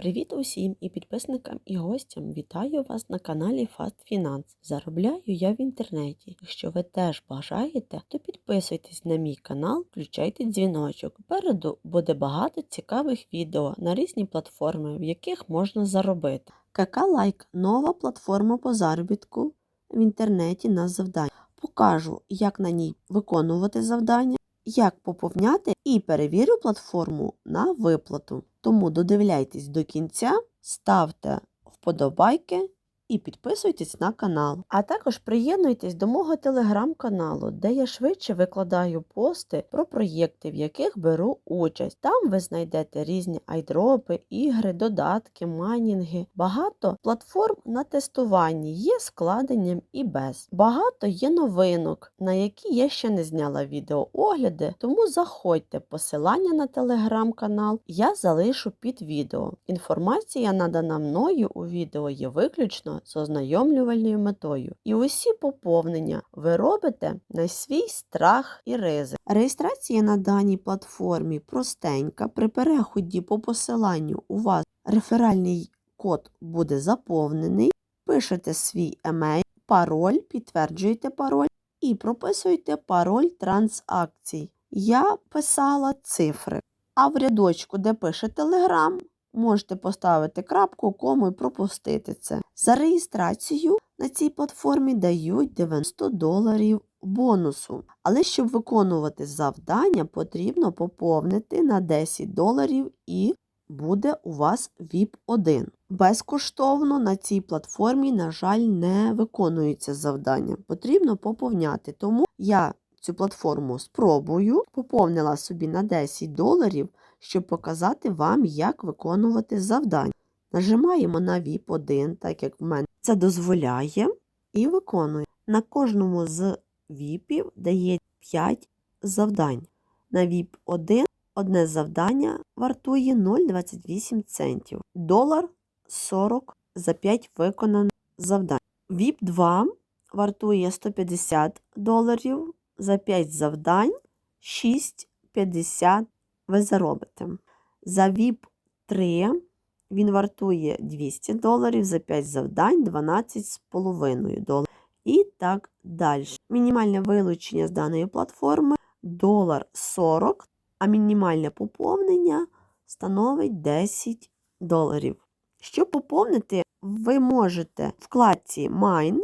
Привіт усім і підписникам і гостям. Вітаю вас на каналі Fast Finance. Заробляю я в інтернеті. Якщо ви теж бажаєте, то підписуйтесь на мій канал, включайте дзвіночок. Попереду буде багато цікавих відео на різні платформи, в яких можна заробити. КК Лайк нова платформа по заробітку в інтернеті на завдання. Покажу, як на ній виконувати завдання, як поповняти і перевірю платформу на виплату. Тому додивляйтесь до кінця, ставте вподобайки і підписуйтесь на канал. А також приєднуйтесь до мого телеграм-каналу, де я швидше викладаю пости про проєкти, в яких беру участь. Там ви знайдете різні айдропи, ігри, додатки, майнінги. Багато платформ на тестуванні є складенням і без. Багато є новинок, на які я ще не зняла відеоогляди, тому заходьте посилання на телеграм-канал, я залишу під відео. Інформація надана мною у відео є виключно з ознайомлювальною метою. І усі поповнення ви робите на свій страх і ризик. Реєстрація на даній платформі простенька. При переході по посиланню у вас реферальний код буде заповнений. Пишете свій емейл, пароль, підтверджуєте пароль і прописуєте пароль транзакцій. Я писала цифри. А в рядочку, де пише Telegram, можете поставити крапку, кому і пропустити це. За реєстрацію на цій платформі дають 90 доларів бонусу. Але щоб виконувати завдання, потрібно поповнити на 10 доларів і буде у вас VIP 1. Безкоштовно на цій платформі, на жаль, не виконується завдання. Потрібно поповняти. Тому я цю платформу спробую, поповнила собі на 10 доларів, щоб показати вам, як виконувати завдання. Нажимаємо на VIP 1, так як в мене це дозволяє, і виконуємо. На кожному з VIP дає 5 завдань. На VIP 1 одне завдання вартує 0,28 центів. Долар 40 за 5 виконаних завдань. VIP 2 вартує 150 доларів за 5 завдань, 6,50 ви заробите. За VIP 3 він вартує 200 доларів за 5 завдань, 12,5 доларів. І так далі. Мінімальне вилучення з даної платформи долар 40, а мінімальне поповнення становить 10 доларів. Щоб поповнити, ви можете в вкладці Mine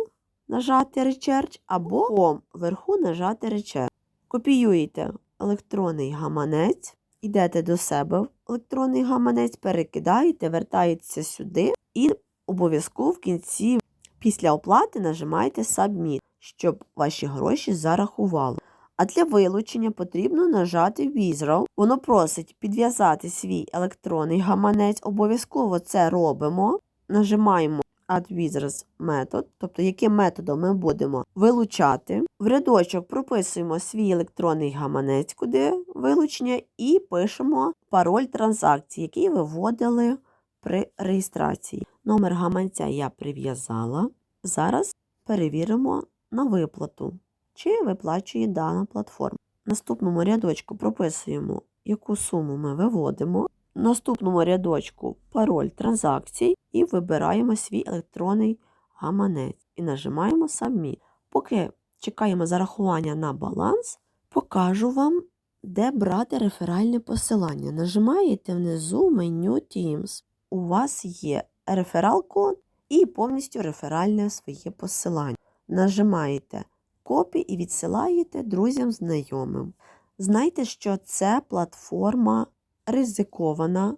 нажати Recharge або вверху нажати Recharge. Копіюєте електронний гаманець, йдете до себе в електронний гаманець, перекидаєте, вертаєтеся сюди і обов'язково в кінці після оплати нажимаєте Submit, щоб ваші гроші зарахували. А для вилучення потрібно нажати Withdraw. Воно просить підв'язати свій електронний гаманець. Обов'язково це робимо. Нажимаємо Withdraws метод, тобто яким методом ми будемо вилучати. В рядочок прописуємо свій електронний гаманець, куди вилучення, і пишемо пароль транзакції, який ви вводили при реєстрації. Номер гаманця я прив'язала. Зараз перевіримо на виплату, чи виплачує дана платформа. В наступному рядочку прописуємо, яку суму ми виводимо. Наступному рядочку пароль транзакцій і вибираємо свій електронний гаманець і нажимаємо Submit. Поки чекаємо зарахування на баланс, покажу вам, де брати реферальне посилання. Нажимаєте внизу меню Teams. У вас є реферал код і повністю реферальне своє посилання. Нажимаєте копі і відсилаєте друзям знайомим. Знайте, що це платформа ризикована,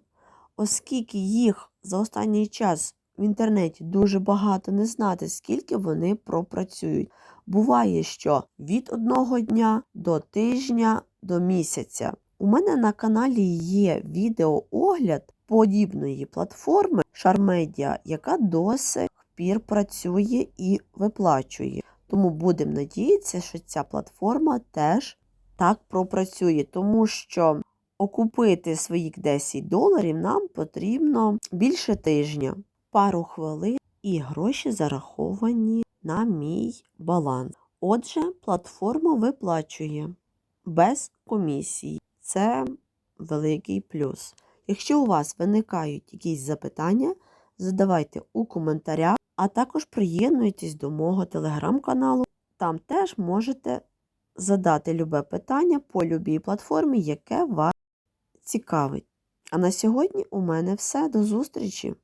оскільки їх за останній час в інтернеті дуже багато не знати, скільки вони пропрацюють. Буває, що від одного дня до тижня до місяця. У мене на каналі є відеоогляд подібної платформи Шармедіа, яка досить пір працює і виплачує. Тому будемо надіятися, що ця платформа теж так пропрацює, тому що окупити своїх 10 доларів нам потрібно більше тижня, пару хвилин і гроші зараховані на мій баланс. Отже, платформа виплачує без комісії. Це великий плюс. Якщо у вас виникають якісь запитання, задавайте у коментарях, а також приєднуйтесь до мого телеграм-каналу. Там теж можете задати любе питання по любій платформі, яке вас цікавить. А на сьогодні у мене все. До зустрічі!